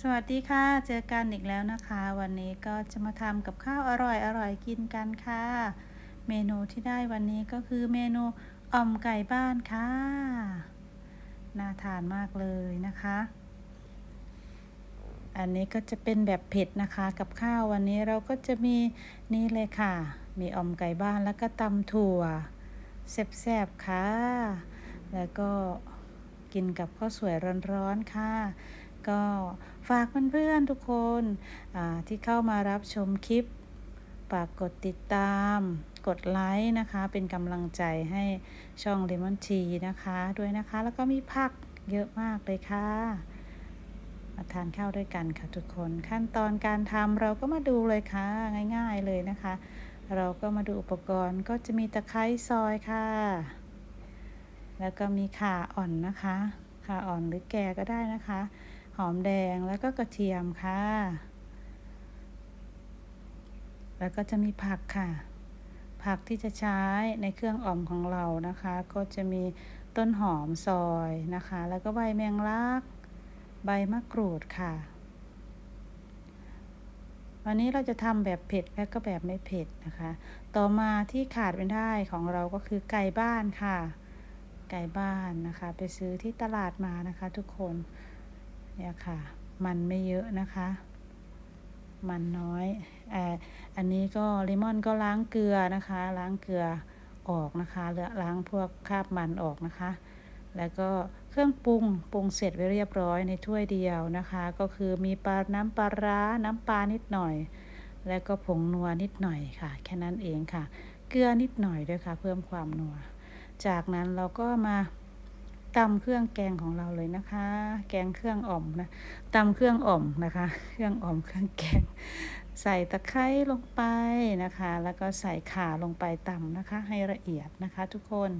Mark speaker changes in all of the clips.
Speaker 1: สวัสดีค่ะ เจอกันอีกแล้วนะคะ วันนี้ก็จะมาทำกับข้าวอร่อยอร่อยกินกันค่ะ เมนูที่ได้วันนี้ก็คือเมนูอ่อมไก่บ้านค่ะ น่าทานมากเลยนะคะ อันนี้ก็จะเป็นแบบเผ็ดนะคะ กับข้าววันนี้เราก็จะมีนี่เลยค่ะ มีอ่อมไก่บ้านแล้วก็ตำถั่วแซ่บๆค่ะ แล้วก็กินกับข้าวสวยร้อนๆค่ะ ก็ฝากเพื่อนๆทุกคนที่เข้ามารับชมคลิปฝากกดติดตาม กดไลค์นะคะ เป็นกำลังใจให้ช่อง Lemon t นะคะด้วยนะคะ แล้วก็มีผักเยอะมากเลยค่ะมาทานข้าวด้วยกันค่ะทุกคน ขั้นตอนการทำเราก็มาดูเลยค่ะง่าย ๆเลยนะคะ เราก็มาดูอุปกรณ์ก็จะมีตะไคร้ซอยค่ะ แล้วก็มีข่าอ่อนนะคะข่าอ่อนหรือแก่ก็ได้นะคะ หอมแดงแล้วก็กระเทียมค่ะ แล้วก็จะมีผักค่ะ ผักที่จะใช้ในเครื่องอ่อมของเรานะคะ ก็จะมีต้นหอมซอยนะคะ แล้วก็ใบแมงลัก ใบมะกรูดค่ะ วันนี้เราจะทำแบบเผ็ดและก็แบบไม่เผ็ดนะคะ ต่อมาที่ขาดไม่ได้ของเราก็คือไก่บ้านค่ะ ไก่บ้านนะคะ ไปซื้อที่ตลาดมานะคะ ทุกคน เนี่ยค่ะ มันไม่เยอะนะคะ มันน้อยออันนี้ก็เลมอนก็ล้างเกลือนะคะ ล้างเกลือออกนะคะเลือล้างพวกคราบมันออกนะคะ แล้วก็เครื่องปรุงปรุงเสร็จไว้เรียบร้อยในถ้วยเดียวนะคะ ก็คือมีปลาน้ำปลาร้าน้ำปลานิดหน่อย แล้วก็ผงนัวนิดหน่อยค่ะ แค่นั้นเองค่ะ เกลือนิดหน่อยด้วยค่ะ เพิ่มความนัว จากนั้นเราก็มา ตำเครื่องแกงของเราเลยนะคะ แกงเครื่องอ่อมนะตำเครื่องอ่อมนะคะ เครื่องอ่อมเครื่องแกง ใส่ตะไคร้ลงไปนะคะ แล้วก็ใส่ข่าลงไปตำนะคะ ให้ละเอียดนะคะ ทุกคน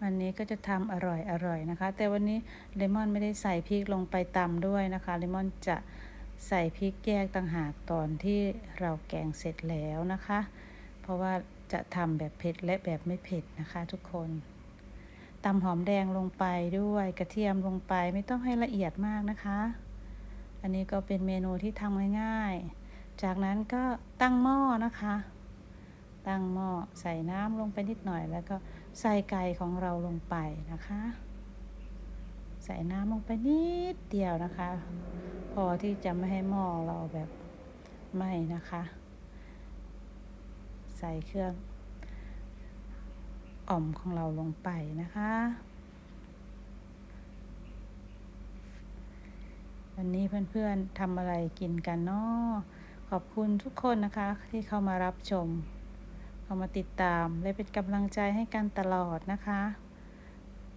Speaker 1: วันนี้ก็จะทำอร่อยอร่อยนะคะ แต่วันนี้เลมอนไม่ได้ใส่พริกลงไปตำด้วยนะคะเลมอนจะใส่พริกแยกต่างหากตอนที่เราแกงเสร็จแล้วนะคะ เพราะว่าจะทำแบบเผ็ดและแบบไม่เผ็ดนะคะทุกคน ตำหอมแดงลงไปด้วยกระเทียมลงไปไม่ต้องให้ละเอียดมากนะคะ อันนี้ก็เป็นเมนูที่ทำง่ายๆ จากนั้นก็ตั้งหม้อนะคะ ตั้งหม้อใส่น้ำลงไปนิดหน่อย แล้วก็ใส่ไก่ของเราลงไปนะคะ ใส่น้ำลงไปนิดเดียวนะคะ พอที่จะไม่ให้หม้อเราแบบไหม้นะคะ ใส่เครื่อง อ่อมของเราลงไปนะคะ วันนี้เพื่อนๆทำอะไรกินกันเนาะขอบคุณทุกคนนะคะ ที่เข้ามารับชม เข้ามาติดตามและเป็นกำลังใจให้กันตลอดนะคะ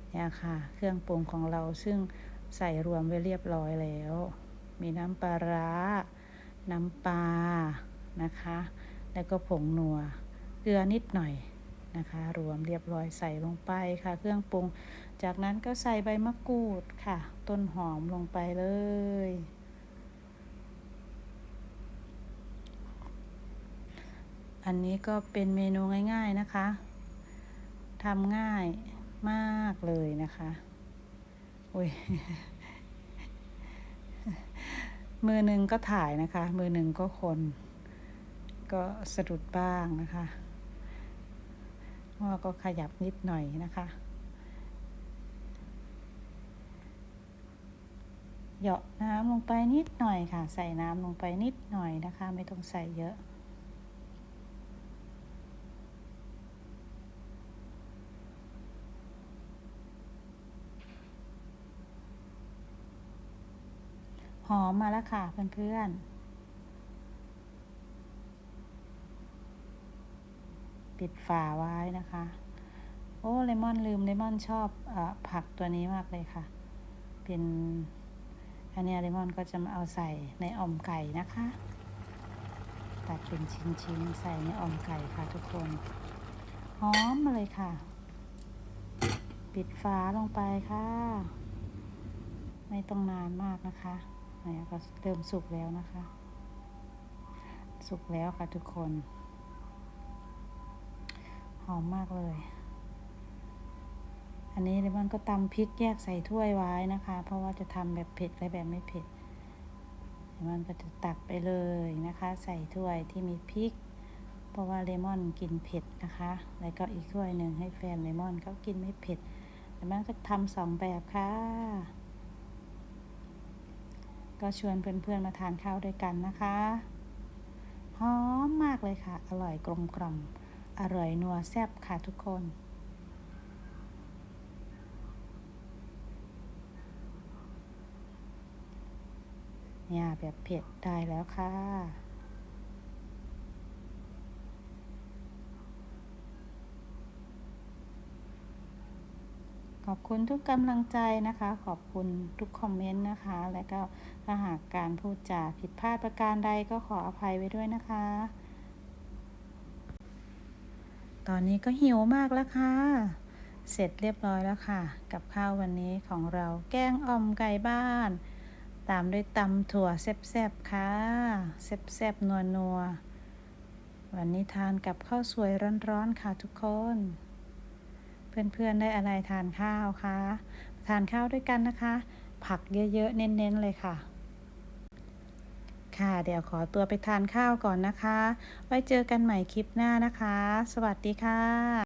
Speaker 1: เนี่ยค่ะ เครื่องปรุงของเราซึ่งใส่รวมไว้เรียบร้อยแล้ว มีน้ำปลาร้า น้ำปลานะคะ แล้วก็ผงนัว เกลือนิดหน่อย นะคะ รวมเรียบร้อยใส่ลงไปค่ะ เครื่องปรุง จากนั้นก็ใส่ใบมะกรูดค่ะ ต้นหอมลงไปเลยอันนี้ก็เป็นเมนูง่ายๆนะคะ ทำง่ายมากเลยนะคะ อุ้ย มือหนึ่งก็ถ่ายนะคะ มือหนึ่งก็คน ก็สะดุดบ้างนะคะ หม้อก็ขยับนิดหน่อยนะคะเหยาะน้ำลงไปนิดหน่อยค่ะ ใส่น้ำลงไปนิดหน่อยนะคะ ไม่ต้องใส่เยอะ หอมมาแล้วค่ะเพื่อนๆ ปิดฝาไว้นะคะ โอ้เลมอนลืมเลมอนชอบอผักตัวนี้มากเลยค่ะ เป็นอันนี้เลมอนก็จะมาเอาใส่ในอ่อมไก่นะคะ ตัดเป็นชิ้นๆใส่ในอ่อมไก่ค่ะทุกคนหอมมาเลยค่ะ ปิดฝาลงไปค่ะ ไม่ต้องนานมากนะคะนี่ก็เริ่มสุกแล้วนะคะ สุกแล้วค่ะทุกคน หอมมากเลย อันนี้เลมอนก็ตำพริกแยกใส่ถ้วยไว้นะคะ เพราะว่าจะทำแบบเผ็ดและแบบไม่เผ็ดเลมอนก็จะตักไปเลยนะคะ ใส่ถ้วยที่มีพริก เพราะว่าเลมอนกินเผ็ดนะคะ แล้วก็อีกถ้วยหนึ่งให้แฟนเลมอนเขากินไม่เผ็ดเลมอนก็ทำสองแบบค่ะก็ชวนเพื่อนๆมาทานข้าวด้วยกันนะคะ หอมมากเลยค่ะ อร่อยกลมกล่อม อร่อยนัวแซ่บค่ะทุกคน เนี่ยแบบเผ็ดได้แล้วค่ะขอบคุณทุกกำลังใจนะคะ ขอบคุณทุกคอมเมนต์นะคะ และก็ถ้าหากการพูดจาผิดพลาดประการใดก็ขออภัยไว้ด้วยนะคะ ตอนนี้ก็หิวมากแล้วค่ะ เสร็จเรียบร้อยแล้วค่ะ กับข้าววันนี้ของเราแกงอ่อมไก่บ้าน ตามด้วยตำถั่วแซ่บๆค่ะแซ่บๆนัวๆ วันนี้ทานกับข้าวสวยร้อนๆค่ะทุกคน เพื่อนๆได้อะไรทานข้าวคะทานข้าวด้วยกันนะคะ ผักเยอะๆ เน้นๆเลยค่ะ ค่ะ เดี๋ยวขอตัวไปทานข้าวก่อนนะคะ ไว้เจอกันใหม่คลิปหน้านะคะ สวัสดีค่ะ